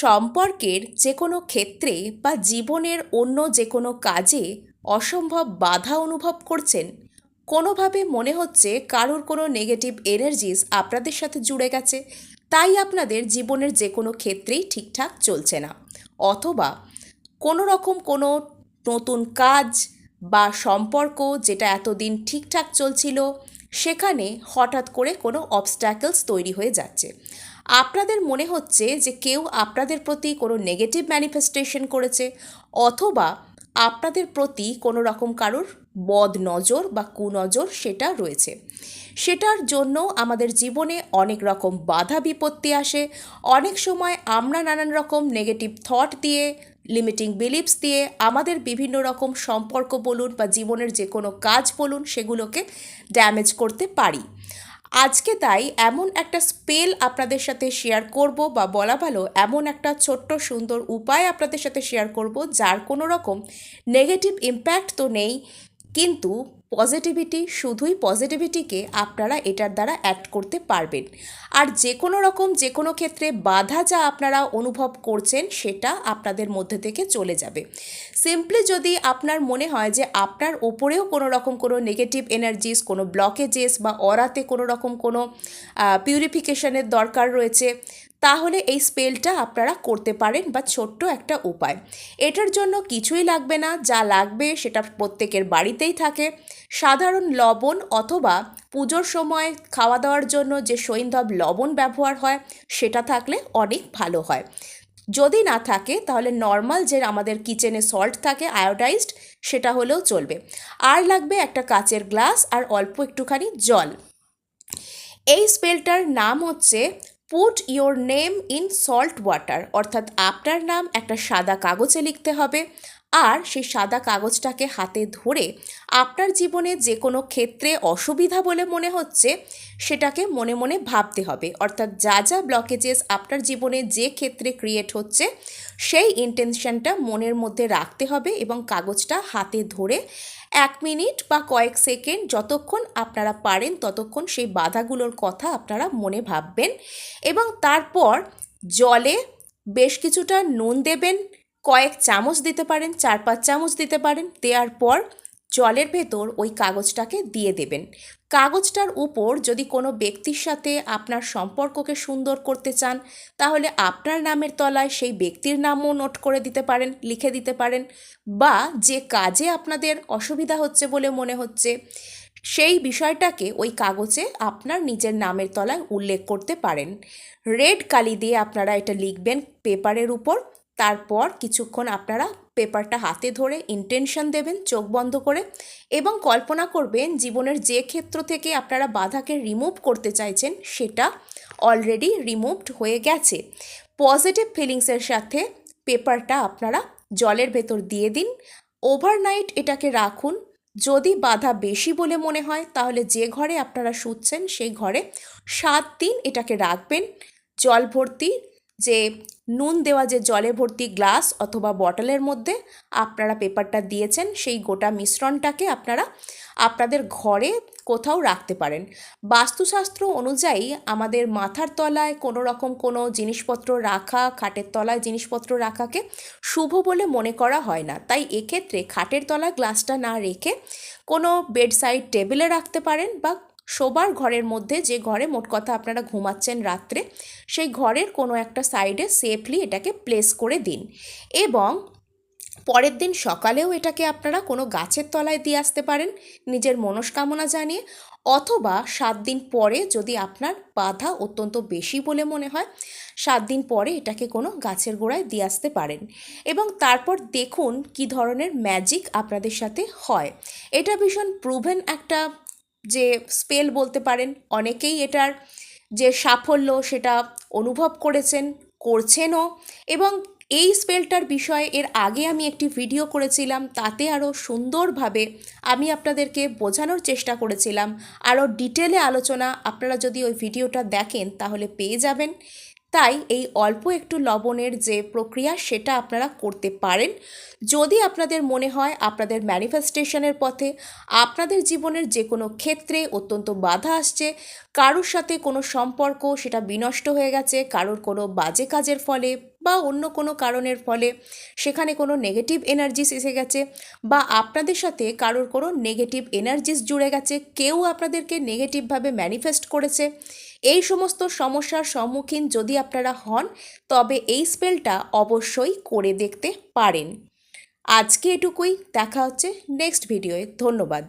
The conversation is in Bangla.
সম্পর্কের যে কোনো ক্ষেত্রে বা জীবনের অন্য যে কোনো কাজে অসম্ভব বাধা অনুভব করছেন। কোনোভাবে মনে হচ্ছে কারোর কোনো নেগেটিভ এনার্জিস আপনাদের সাথে জুড়ে গেছে, তাই আপনাদের জীবনের যে কোনো ক্ষেত্রেই ঠিকঠাক চলছে না। অথবা কোনো রকম কোনো নতুন কাজ বা সম্পর্ক যেটা এতদিন ঠিকঠাক চলছিল, সেখানে হঠাৎ করে কোনো অবস্ট্যাকলস তৈরি হয়ে যাচ্ছে। আপনাদের মনে হচ্ছে যে কেউ আপনাদের প্রতি কোনো নেগেটিভ ম্যানিফেস্টেশন করেছে? অথবা আপনাদের প্রতি কোনো রকম কারোর বদ নজর বা কুনজর সেটা রয়েছে। সেটার জন্য আমাদের জীবনে অনেক রকম বাধা বিপত্তি আসে। অনেক সময় আমরা নানান রকম নেগেটিভ থট দিয়ে লিমিটিং বিলিভস দিয়ে আমাদের বিভিন্ন রকম সম্পর্ক বলুন বা জীবনের যে কোনো কাজ বলুন সেগুলোকে ড্যামেজ করতে পারি। আজকে তাই এমন একটা স্পেল আপনাদের সাথে শেয়ার করব বা বলা ভালো এমন একটা ছোট্ট সুন্দর উপায় আপনাদের সাথে শেয়ার করব যার কোনো রকম নেগেটিভ ইম্প্যাক্ট তো নেই। কিন্তু পজিটিভিটি শুধুই পজিটিভিটিকে আপনারা এটার দ্বারা অ্যাক্ট করতে পারবেন। আর যে কোনো রকম যে কোনো ক্ষেত্রে বাধা যা আপনারা অনুভব করছেন সেটা আপনাদের মধ্যে থেকে চলে যাবে। সিম্পলি যদি আপনার মনে হয় যে আপনার ওপরেও কোনো রকম কোনো নেগেটিভ এনার্জিস কোনো ব্লকেজেস বা অরাতে কোনো রকম কোনো পিউরিফিকেশনের দরকার রয়েছে তাহলে এই স্পেলটা আপনারা করতে পারেন বা ছোট্ট একটা উপায়। এটার জন্য কিছুই লাগবে না, যা লাগবে সেটা প্রত্যেকের বাড়িতেই থাকে। সাধারণ লবণ অথবা পুজোর সময় খাওয়া দাওয়ার জন্য যে সৈন্ধব লবণ ব্যবহার হয়, সেটা থাকলে অনেক ভালো হয়। যদি না থাকে, তাহলে নর্মাল যে আমাদের কিচেনে সল্ট থাকে আয়োডাইজড সেটা হলেও চলবে। আর লাগবে একটা কাচের গ্লাস আর অল্প একটুখানি জল। এই স্পেলটার নাম হচ্ছে put your name in salt water অর্থাৎ আপনার নাম একটা সাদা কাগজে লিখতে হবে। আর সেই সাদা কাগজটাকে হাতে ধরে আপনার জীবনে যে কোনো ক্ষেত্রে অসুবিধা বলে মনে হচ্ছে, সেটাকে মনে মনে ভাবতে হবে। অর্থাৎ যা যা ব্লকেজেস আপনার জীবনে যে ক্ষেত্রে ক্রিয়েট হচ্ছে, সেই ইন্টেনশনটা মনের মধ্যে রাখতে হবে এবং কাগজটা হাতে ধরে এক মিনিট বা কয়েক সেকেন্ড যতক্ষণ আপনারা পারেন, ততক্ষণ সেই বাধাগুলোর কথা আপনারা মনে ভাববেন এবং তারপর জলে বেশ কিছুটা নুন দেবেন কয়েক চামচ দিতে পারেন, চার পাঁচ চামচ দিতে পারেন। দেওয়ার পর জলের ভেতর ওই কাগজটাকে দিয়ে দেবেন। কাগজটার উপর যদি কোনো ব্যক্তির সাথে আপনার সম্পর্ককে সুন্দর করতে চান, তাহলে আপনার নামের তলায় সেই ব্যক্তির নামও নোট করে দিতে পারেন, লিখে দিতে পারেন বা যে কাজে আপনাদের অসুবিধা হচ্ছে বলে মনে হচ্ছে, সেই বিষয়টাকে ওই কাগজে আপনার নিজের নামের তলায় উল্লেখ করতে পারেন। রেড কালি দিয়ে আপনারা এটা লিখবেন পেপারের উপর। তারপর কিছুক্ষণ আপনারা পেপারটা হাতে ধরে ইন্টেনশন দেবেন, চোখ বন্ধ করে এবং কল্পনা করবেন জীবনের যে ক্ষেত্র থেকে আপনারা বাধাকে রিমুভ করতে চাইছেন সেটা অলরেডি রিমুভড হয়ে গেছে। পজিটিভ ফিলিংসের সাথে পেপারটা আপনারা জলের ভেতর দিয়ে দিন। ওভারনাইট এটাকে রাখুন। যদি বাধা বেশি বলে মনে হয় তাহলে যে ঘরে আপনারা শুচ্ছেন সেই ঘরে সাত দিন এটাকে রাখবেন। জল ভর্তি যে নুন দেওয়া যে জলে ভর্তি গ্লাস অথবা বটলের মধ্যে আপনারা পেপারটা দিয়েছেন, সেই গোটা মিশ্রণটাকে আপনারা আপনাদের ঘরে কোথাও রাখতে পারেন। বাস্তুশাস্ত্র অনুযায়ী আমাদের মাথার তলায় কোনো রকম কোনো জিনিসপত্র রাখা, খাটের তলায় জিনিসপত্র রাখাকে শুভ বলে মনে করা হয় না। তাই এক্ষেত্রে খাটের তলায় গ্লাসটা না রেখে কোনো বেডসাইড টেবিলে রাখতে পারেন বা শোবার ঘরের মধ্যে যে ঘরে মোট কথা আপনারা ঘুমাচ্ছেন রাত্রে, সেই ঘরের কোনো একটা সাইডে সেফলি এটাকে প্লেস করে দিন। এবং পরের দিন সকালেও এটাকে আপনারা কোনো গাছের তলায় দিয়ে আসতে পারেন, নিজের মনস্কামনা জানিয়ে, অথবা সাত দিন পরে যদি আপনার বাধা অত্যন্ত বেশি বলে মনে হয়, সাত দিন পরে এটাকে কোনো গাছের গোড়ায় দিয়ে আসতে পারেন। এবং তারপর দেখুন কি ধরনের ম্যাজিক আপনাদের সাথে হয়। এটা ভীষণ প্রুভেন একটা যে স্পেল বলতে পারেন, অনেকেই এটার যে সাফল্য সেটা অনুভব করেছেন, করছেনও এবং এই স্পেলটার বিষয়ে এর আগে আমি একটি ভিডিও করেছিলাম, তাতে আরও সুন্দরভাবে আমি আপনাদেরকে বোঝানোর চেষ্টা করেছিলাম। আরও ডিটেলে আলোচনা আপনারা যদি ওই ভিডিওটা দেখেন তাহলে পেয়ে যাবেন। তাই এই অল্প একটু লবণের যে প্রক্রিয়া, সেটা আপনারা করতে পারেন। যদি আপনাদের মনে হয় আপনাদের ম্যানিফেস্টেশনের পথে, আপনাদের জীবনের যে কোনো ক্ষেত্রে অত্যন্ত বাধা আসছে, কারোর সাথে কোনো সম্পর্ক সেটা বিনষ্ট হয়ে গেছে, কারোর কোনো বাজে কাজের ফলে বা অন্য কোনো কারণের ফলে সেখানে কোনো নেগেটিভ এনার্জিস এসে গেছে বা আপনাদের সাথে কারোর কোনো নেগেটিভ এনার্জিস জুড়ে গেছে, কেউ আপনাদেরকে নেগেটিভভাবে ম্যানিফেস্ট করেছে এই সমস্ত সমস্যার সম্মুখীন যদি আপনারা হন, তবে এই স্পেলটা অবশ্যই করে দেখতে পারেন। আজকে এটুকুই, দেখা হচ্ছে নেক্সট ভিডিওয়ে ধন্যবাদ।